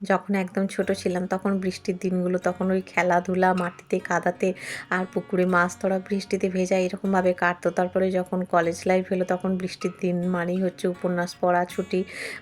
যখন একদম ছোট ছিলাম তখন বৃষ্টির দিনগুলো তখন ওই খেলাধুলা, মাটিতে, কাদাতে আর পুকুরে মাছ ধরা, বৃষ্টিতে ভেজা এরকমভাবে কাটতো। তারপরে যখন কলেজ লাইফ হলো তখন বৃষ্টির দিন মানেই হচ্ছে উপন্যাস পড়া, ছুটি,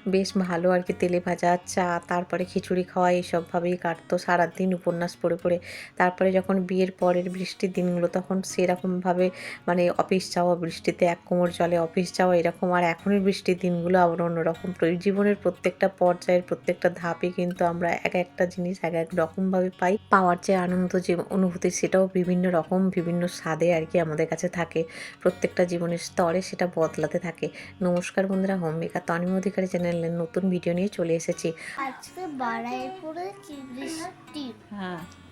বেশ ভালো আর কি, তেলে ভাজা, চা, তারপরে খিচুড়ি খাওয়া এইসবভাবেই কাটতো। সারাদিন উপন্যাস পড়ে পড়ে। তারপরে যখন বিয়ের পরের বৃষ্টির দিনগুলো তখন সেরকমভাবে মানে অফিস যাওয়া, বৃষ্টিতে এক কোমর জলে অফিস যাওয়া এরকম। আর এখনের বৃষ্টির দিনগুলো আবার অন্যরকম। জীবনের প্রত্যেকটা পর্যায়ের প্রত্যেকটা ধাপে কিন্তু আমরা এক একটা জিনিস এক এক রকমভাবে পাই। পাওয়ার যে আনন্দ যে অনুভূতি সেটাও বিভিন্ন রকম বিভিন্ন স্বাদে আর কি আমাদের কাছে থাকে। প্রত্যেকটা জীবনের স্তরে সেটা বদলাতে থাকে। নমস্কার বন্ধুরা হোম মেকার তনিম অধিকারী চ্যানেলের নতুন ভিডিও নিয়ে চলে এসেছি। আজকে বাড়াইপুরে হ্যাঁ।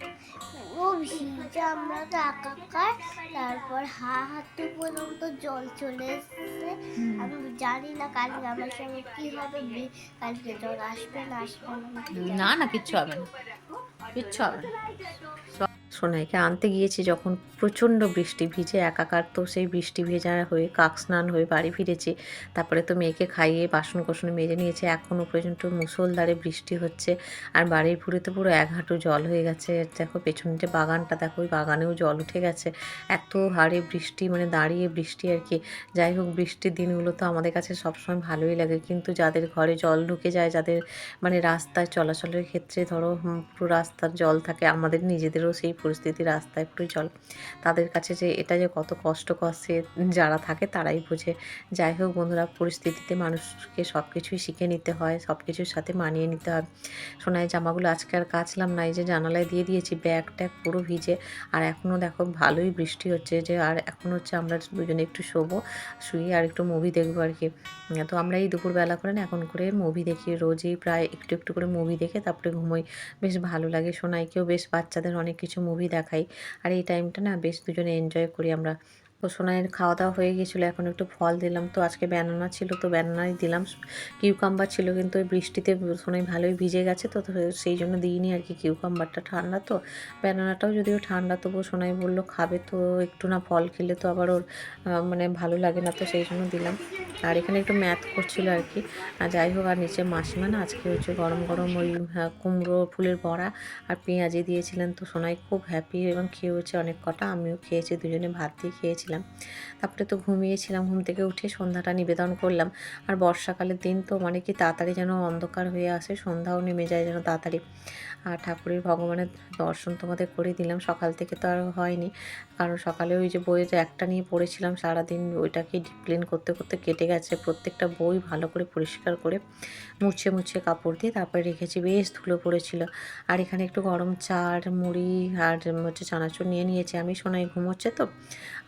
ও ভিজে আমরা তো একাকার। তারপর হা হাতে পর্যন্ত জল চলে এসেছে। আমি জানি না কালকে আমার সঙ্গে কি হবে কালকে জল আসবে না আসবে না না না। কিচ্ছু হবে না। কিচ্ছু হবে না। সোনাইকে আনতে গিয়েছি যখন প্রচণ্ড বৃষ্টি, ভিজে একাকার তো সেই বৃষ্টি ভেজা হয়ে কাক স্নান হয়ে বাড়ি ফিরেছি। তারপরে তো মেয়েকে খাইয়ে বাসন কোসন মেজে নিয়েছে। এখনও পর্যন্ত মুসলধারে বৃষ্টি হচ্ছে আর বাড়ির পুরে তো পুরো এক হাঁটু জল হয়ে গেছে। দেখো পেছনে যে বাগানটা, দেখো, ওই বাগানেও জল উঠে গেছে। এত হারে বৃষ্টি মানে দাঁড়িয়ে বৃষ্টি আর কি। যাই হোক, বৃষ্টির দিনগুলো তো আমাদের কাছে সবসময় ভালোই লাগে। কিন্তু যাদের ঘরে জল ঢুকে যায়, যাদের মানে রাস্তায় চলাচলের ক্ষেত্রে ধরো পুরো রাস্তার জল থাকে, আমাদের নিজেদেরও সেই পরিস্থিতি রাস্তায় জল। তাদের কাছে যে এটা যে কত কষ্টকর সে যারা থাকে তারাই বোঝে। যাই হোক বন্ধুরা, পরিস্থিতিতে মানুষকে সব কিছুই শিখে নিতে হয় সব কিছুর সাথে মানিয়ে নিতে হয়। সোনায় জামাগুলো আজকে আর কাচলাম না, এই যে জানালায় দিয়ে দিয়েছি, ব্যাগ ট্যাগ পুরো ভিজে। আর এখনও দেখো ভালোই বৃষ্টি হচ্ছে যে, আর এখন হচ্ছে আমরা দুজনে একটু শোবো, শুয়ে আর একটু মুভি দেখব আর কি। তো আমরা এই দুপুরবেলা করে না, এখন করে মুভি দেখি। রোজই প্রায় একটু একটু করে মুভি দেখে তারপরে ঘুমোই। বেশ ভালো লাগে। সোনাইকেও বেশ বাচ্চাদের অনেক কিছু মুভি দেখাই। আর এই টাইমটা না বেশ দুজনে এনজয় করি আমরা। তো সোনাইয়ের খাওয়া দাওয়া হয়ে গেছিল এখন একটু ফল দিলাম। তো আজকে ব্যানানা ছিল তো ব্যানানাই দিলাম। কিউকাম্বার ছিল কিন্তু ওই বৃষ্টিতে সোনাই ভালোই ভিজে গেছে তো সেই জন্য দিইনি আর কি। কিউকাম্বারটা ঠান্ডা তো ব্যানানাটাও যদিও ঠান্ডা তবুও সোনাই বলল খাবে তো একটু না ফল খেলে তো আবার ওর মানে ভালো লাগে না। তো সেই জন্য দিলাম। আর এখানে একটু ম্যাথ করছিল আর কি। আর যাই হোক আর নিচে মাসিমা না আজকে হচ্ছে গরম গরম ওই আহ, কুমড়ো ফুলের বড়া আর পেঁয়াজি দিয়েছিলেন। তো সোনাই খুব হ্যাপি এবং খেয়েছে অনেক কটা আমিও খেয়েছি দুজনে ভাত দিয়ে খেয়েছিলাম। তারপরে তো ঘুমিয়েছিলাম, ঘুম থেকে উঠে সন্ধ্যাটা নিবেদন করলাম। আর বর্ষাকালের দিন তো মানে কি তাড়াতাড়ি যেন অন্ধকার হয়ে আসে, সন্ধ্যাও নেমে যায় যেন তাড়াতাড়ি। আর ঠাকুরের ভগবানের দর্শন তোমাদের করে দিলাম, সকাল থেকে তো আর হয়নি। কারণ সকালে ওই যে বইয়ে যে একটা নিয়ে পড়েছিলাম, সারাদিন ওইটাকে ডিপ্লেন করতে করতে কেটে গেছে প্রত্যেকটা বই ভালো করে পরিষ্কার করে মুছে মুছে কাপড় দিয়ে তারপরে রেখেছি, বেশ ধুলো পড়েছিল। আর এখানে একটু গরম চা আর মুড়ি আর হচ্ছে চানাচুর নিয়ে নিয়েছি। আমি সোনাই ঘুমোচ্ছে তো,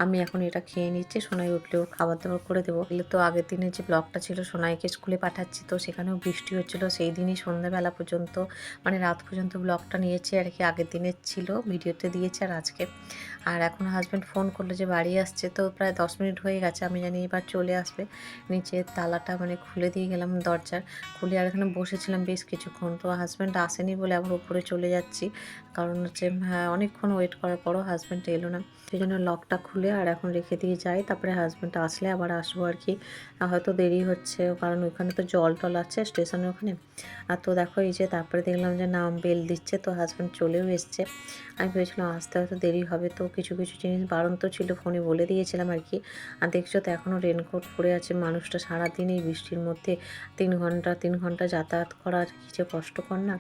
আমি এখন এটা খেয়ে নিচ্ছি। সোনাই উঠলেও খাবার দাবার করে দেবো। এগুলো তো আগের দিনের যে ব্লগটা ছিল, সোনাইকে স্কুলে পাঠাচ্ছি, তো সেখানেও বৃষ্টি হচ্ছিল। সেই দিনই সন্ধ্যাবেলা পর্যন্ত মানে রাত পর্যন্ত ব্লগটা নিয়েছি আর কি। আগের দিনের ছিল, ভিডিওতে দিয়েছে আর আজকে। আর এখন হাজব্যান্ড ফোন করল যে বাড়ি আসছে, তো প্রায় দশ মিনিট হয়ে গেছে। আমি জানি এবার চলে আসবে। নিচে তালাটা মানে খুলে দিয়ে গেলাম দরজার। খুলে আর এখানে বসেছিলাম বেশ কিছুক্ষণ। তো হাজব্যান্ড আসেনি বলে আবার উপরে চলে যাচ্ছি। কারণ হচ্ছে হ্যাঁ অনেকক্ষণ ওয়েট করার পরও হাজব্যান্ড এলো না। সেই জন্য লকটা খুলে আর এখন রেখে দিয়ে যাই, তারপরে হাজব্যান্ড আসলে আবার আসব আর কি। হয়তো দেরি হচ্ছে, কারণ ওইখানে তো জল টল আছে স্টেশনের ওখানে। আর তো দেখো এই যে তারপরে দেখলাম যে নাম বেল দিচ্ছে, তো হাজব্যান্ড চলেও এসছে। আমি ভেবেছিলাম আসতে হয়তো দেরি হবে, তো কিছু কিছু জিনিস বারণ তো ছিল ফোনে বলে দিয়েছিলাম আর কি। আর দেখছ তো এখনও রেনকোট পরে আছে, মানুষটা সারাদিন এই বৃষ্টির মধ্যে তিন ঘণ্টা তিন ঘণ্টা যাতায়াত করা আর কি যে কষ্টকর না।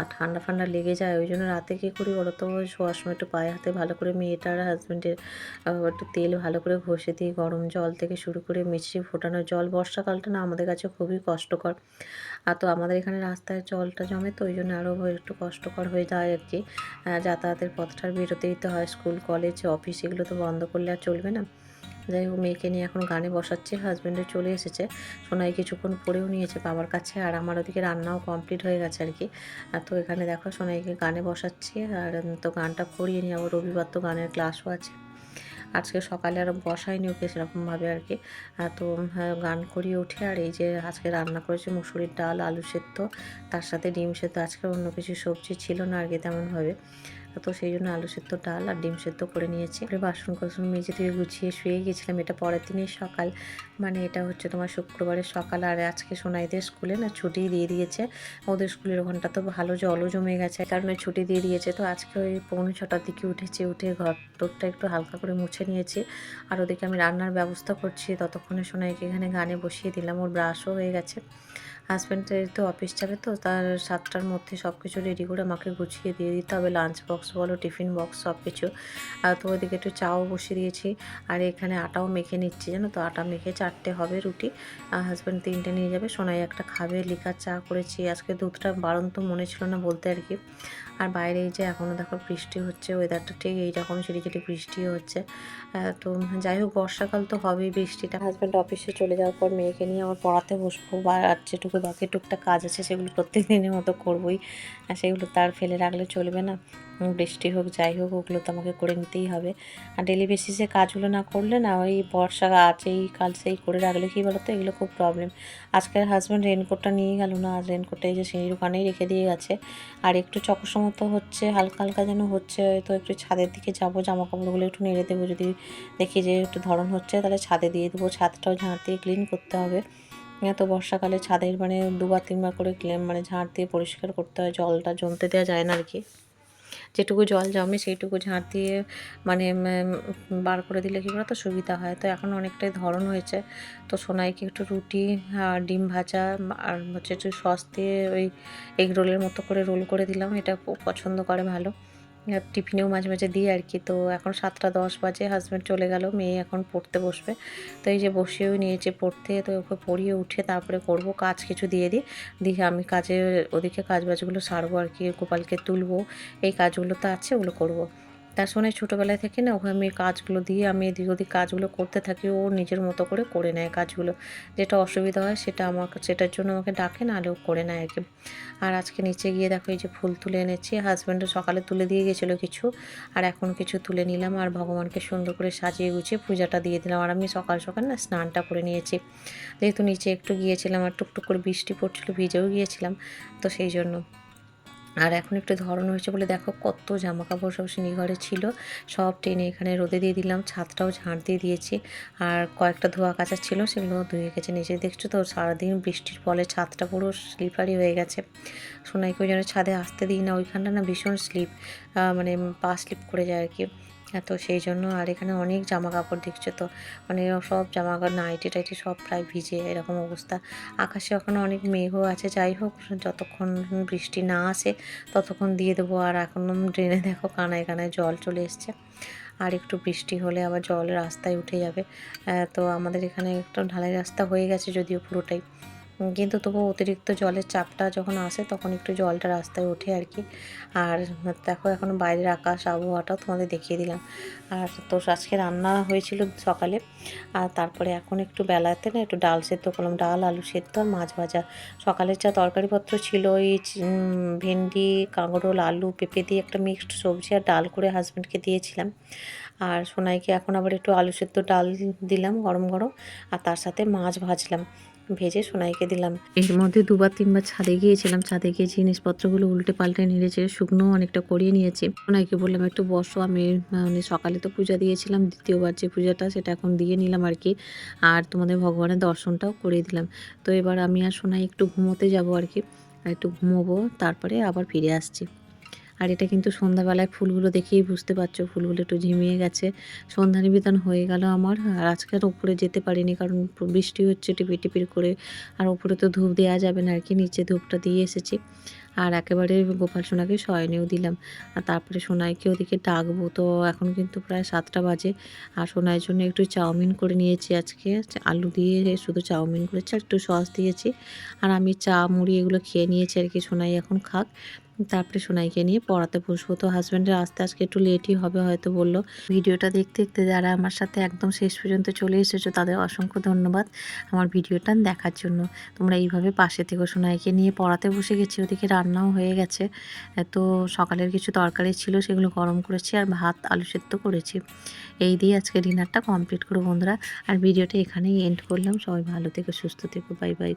আর ঠান্ডা ফান্ডা লেগে যায়, ওই জন্য রাতে কী করি বলো তো শোয়ার সময় একটু পায়ে হাতে ভালো করে মেয়েটার হাজব্যান্ডের একটু তেল ভালো করে ঘষে দিই গরম জল থেকে শুরু করে মিষ্টি ফোটানো জল। বর্ষাকালটা না আমাদের কাছে খুবই কষ্টকর। আর তো আমাদের এখানে রাস্তায় জলটা জমে তো ওই জন্য আরও একটু কষ্টকর হয়ে যায় আর কি। যাতায়াতের পথটা বেরোতে দিতে হয়। স্কুল, কলেজ, অফিস এগুলো তো বন্ধ করলে আর চলবে না। যাই হোক মেয়েকে নিয়ে এখন গানে বসাচ্ছে হাজব্যান্ডে চলে এসেছে। সোনাই কিছুক্ষণ পড়েও নিয়েছে বাবার কাছে আর আমার ওদিকে রান্নাও কমপ্লিট হয়ে গেছে আর কি। তো এখানে দেখো সোনাইকে গানে বসাচ্ছি আর তো গানটা করিয়ে নিয়ে আবার রবিবার তো গানের ক্লাসও আছে। আজকে সকালে আর বসাইনি ওকে সেরকমভাবে আর কি। তো হ্যাঁ, গান করিয়ে উঠে আর এই যে আজকে রান্না করেছি মুসুরির ডাল আলু সেদ্ধ তার সাথে ডিম সেদ্ধ। আজকে অন্য কিছু সবজি ছিল না আর কি তেমনভাবে। তো সেই জন্য আলু সেদ্ধ ডাল আর ডিম সেদ্ধ করে নিয়েছি। এবারে বাসন কোসন মেঝে থেকে গুছিয়ে শুয়ে গেছিলাম এটা পরের দিনের সকাল। মানে এটা হচ্ছে তোমার শুক্রবারের সকাল আর আজকে সোনাইদের স্কুলে না ছুটি দিয়ে দিয়েছে। ওদের স্কুলের ওখানটা তো ভালো জলও জমে গেছে কারণ ওই ছুটি দিয়ে দিয়েছে। তো আজকে ওই পৌনে ছটার দিকে উঠেছি, উঠে ঘর টোরটা একটু হালকা করে মুছে নিয়েছি। আর ওদিকে আমি রান্নার ব্যবস্থা করছি। ততক্ষণে সোনাইকে এখানে গানে বসিয়ে দিলাম। ওর ব্রাশও হয়ে গেছে। হাজব্যান্ডের তো অফিস যাবে তো, তার সাতটার মধ্যে সব কিছু রেডি করে আমাকে গুছিয়ে দিয়ে দিতে হবে। লাঞ্চ বক্স বলো টিফিন বক্স সব কিছু আর তো ওইদিকে একটু চাও বসিয়ে দিয়েছি। আর এখানে আটাও মেখে নিচ্ছি, জানো তো? আটা মেখে চারটে হবে রুটি। আর হাজব্যান্ড তিনটে নিয়ে যাবে। সোনাই একটা খাবে লিকার চা করেছি। আজকে দুধটা বারণ তো মনে ছিল না বলতে আর কি। আর বাইরে যে এখনও দেখো বৃষ্টি হচ্ছে ওয়েদারটা ঠিক এইরকম ঝিরিঝিরি বৃষ্টি হচ্ছে। তো যাই হোক, বর্ষাকাল তো হবেই বৃষ্টিটা। হাজব্যান্ড অফিসে চলে যাওয়ার পর মেয়েকে নিয়ে আবার পড়াতে বসবো, বা আর যেটুকু বাকি টুকটাক কাজ আছে, সেগুলো প্রত্যেক দিনের মতো করবোই। আর সেগুলো তার ফেলে রাখলে চলবে না। বৃষ্টি হোক, যাই হোক, ওগুলো তো আমাকে করে নিতেই হবে। আর ডেলি বেসিসে কাজগুলো না করলে না, ওই বর্ষা আছেই কাল সেই করে রাখলে কী বলো তো এগুলো খুব প্রবলেম আজকের হাজব্যান্ড রেনকোটটা নিয়ে গেল না, আর রেনকোটটা এই যে সিঁড়ির ওখানেই রেখে দিয়ে গেছে। আর একটু চকসমতো হচ্ছে, হালকা হালকা যেন হচ্ছে, তো একটু ছাদের দিকে যাব জামা কাপড়গুলো একটু নেড়ে দেবো, যদি দেখি যে একটু ধরন হচ্ছে, তাহলে ছাদে দিয়ে দেবো। ছাদটাও ঝাঁট দিয়ে ক্লিন করতে হবে। তো বর্ষাকালে ছাদের মানে দুবার তিনবার করে ক্লিন মানে ঝাঁট দিয়ে পরিষ্কার করতে হয়, জলটা জমতে দেওয়া যায় না আর কি। যেটুকু জল জমে সেইটুকু ঝাঁট দিয়ে মানে বার করে দিলে কী বলতো সুবিধা হয়। তো এখন অনেকটাই ধরন হয়েছে। তো সোনাইকে একটু রুটি আর ডিম ভাজা আর হচ্ছে একটু সস দিয়ে ওই এগ রোলের মতো করে রোল করে দিলাম। এটা পছন্দ করে ভালো। টিফিনেও মাঝে মাঝে দিই আর কি। তো এখন সাতটা দশ বাজে হাজব্যান্ড চলে গেল, মেয়ে এখন পড়তে বসবে। তো এই যে বসেও নিয়েছে পড়তে, তো ওকে পড়িয়ে উঠে তারপরে করব, কাজ কিছু দিয়ে দিই। দিয়ে আমি কাজে ওদিকে কাজ বাজগুলো সারবো আর কি, গোপালকে তুলবো। এই কাজগুলো তো আছে, ওগুলো করব। তার সঙ্গে ছোটোবেলায় থেকে না ওকে আমি কাজগুলো দিয়ে আমি এদিক ওদিক কাজগুলো করতে থাকি, ও নিজের মতো করে করে নেয় কাজগুলো। যেটা অসুবিধা হয় সেটা আমাকে, সেটার জন্য আমাকে ডাকে নাহলে ও করে নেয় আর কি। আর আজকে নিচে গিয়ে দেখো এই যে ফুল তুলে এনেছি হাজব্যান্ডও সকালে তুলে দিয়ে গেছিল কিছু, আর এখন কিছু তুলে নিলাম আর ভগবানকে সুন্দর করে সাজিয়ে গুছিয়ে পূজাটা দিয়ে দিলাম। আর আমি সকাল সকাল না স্নানটা করে নিয়েছি। যেহেতু নিচে একটু গিয়েছিলাম আর টুকটুক করে বৃষ্টি পড়ছিল, ভিজেও গিয়েছিলাম, তো সেই জন্য। আর এখন একটু ধরন হয়েছে বলে দেখো কত জামা কাপড় সব ঘরে ছিল। সব টেনে এখানে রোদে দিয়ে দিলাম, ছাদটাও ঝাঁট দিয়ে দিয়েছি। আর কয়েকটা ধোয়া কাচা ছিল, সেগুলো ধুয়ে গেছে নিচে। দেখছ তো, সারাদিন বৃষ্টির ফলে ছাদটা পুরো স্লিপারি হয়ে গেছে। সোনাইকে ওই যেন ছাদে আসতে দিই না, ওইখানটা না ভীষণ স্লিপ মানে পা স্লিপ করে যায় আর কি। তো সেই জন্য আর এখানে অনেক জামা কাপড় দেখছ তো? মানে সব জামা কাপড় নাইটি টাইটি সব প্রায় ভিজে এরকম অবস্থা। আকাশে ওখানে অনেক মেঘও আছে, যাই হোক, যতক্ষণ বৃষ্টি না আসে ততক্ষণ দিয়ে দেবো। আর এখন ড্রেনে দেখো কানায় কানায় জল চলে এসছে। আর একটু বৃষ্টি হলে আবার জল রাস্তায় উঠে যাবে। তো আমাদের এখানে একটু ঢালাই রাস্তা হয়ে গেছে যদিও পুরোটাই। কিন্তু তবু অতিরিক্ত জলের চাপটা যখন আসে তখন একটু জলটা রাস্তায় ওঠে আর কি। আর দেখো এখন বাইরের আকাশ, আবহাওয়াটাও তোমাদের দেখিয়ে দিলাম। আর তো আজকে রান্না হয়েছিল সকালে। আর তারপরে এখন একটু বেলাতে না একটু ডাল সেদ্ধ করলাম। ডাল, আলু সেদ্ধ আর মাছ ভাজা। সকালের যা তরকারিপত্র ছিল ওই ভেন্ডি, কাঁকরোল, আলু, পেঁপে দিয়ে একটা মিক্সড সবজি আর ডাল করে হাজব্যান্ডকে দিয়েছিলাম। আর সোনাইকে এখন আবার একটু আলু সেদ্ধ ডাল দিলাম গরম গরম। আর তার সাথে মাছ ভাজলাম। ভেজে সোনাইকে দিলাম। এর মধ্যে দুবার তিনবার ছাদে গিয়েছিলাম। ছাদে গিয়ে জিনিসপত্রগুলো উল্টে পাল্টে নিয়েছে শুকনো অনেকটা করিয়ে নিয়েছি। সোনাইকে বললাম, একটু বসো, আমি মানে সকালে তো পূজা দিয়েছিলাম, দ্বিতীয়বার যে পূজাটা সেটা এখন দিয়ে নিলাম আর কি আর তোমাদের ভগবানের দর্শনটাও করে দিলাম। তো এবার আমি আর সোনাই একটু ঘুমোতে যাব আর কি একটু ঘুমোবো, তারপরে আবার ফিরে আসছি। আর এটা কিন্তু সন্ধ্যাবেলায় ফুলগুলো দেখেই বুঝতে পারছ, ফুলগুলো একটু ঝিমিয়ে গেছে। সন্ধ্যা নিবেদন হয়ে গেল আমার, আর আজকে আর ওপরে যেতে পারিনি কারণ বৃষ্টি হচ্ছে টিপি টিপির করে, আর ওপরে তো ধূপ দেওয়া যাবে না আর কি, নিচে ধূপটা দিয়ে এসেছি। আর একেবারে গোপাল সোনাকে শয়নেও দিলাম। আর তারপরে সোনাইকে ওদিকে ডাকবো, তো এখন কিন্তু প্রায় সাতটা বাজে। আর সোনাইয়ের জন্য একটু চাউমিন করে নিয়েছি আজকে, আলু দিয়ে শুধু চাউমিন করেছি আর একটু সস দিয়েছি। আর আমি চা, মুড়ি এগুলো খেয়ে নিয়েছি আর কি, সোনাই এখন খাক। তারপরে সোনাইকে নিয়ে পড়াতে বসবো। তো হাজব্যান্ডের আসতে আজকে একটু লেটই হবে হয়তো বলল। ভিডিওটা দেখতে দেখতে যারা আমার সাথে একদম শেষ পর্যন্ত চলে এসেছ, তাদের অসংখ্য ধন্যবাদ আমার ভিডিওটা দেখার জন্য। তোমরা এইভাবে পাশে থেকে। সোনাইকে নিয়ে পড়াতে বসে গেছি, ওদিকে রান্নাও হয়ে গেছে। তো সকালের কিছু তরকারি ছিল, সেগুলো গরম করেছি আর ভাত, আলু সেদ্ধ করেছি। এই দিয়ে আজকে ডিনারটা কমপ্লিট করব বন্ধুরা। আর ভিডিওটা এখানেই এন্ড করলাম। সবাই ভালো থেকো, সুস্থ থেকো। Bye bye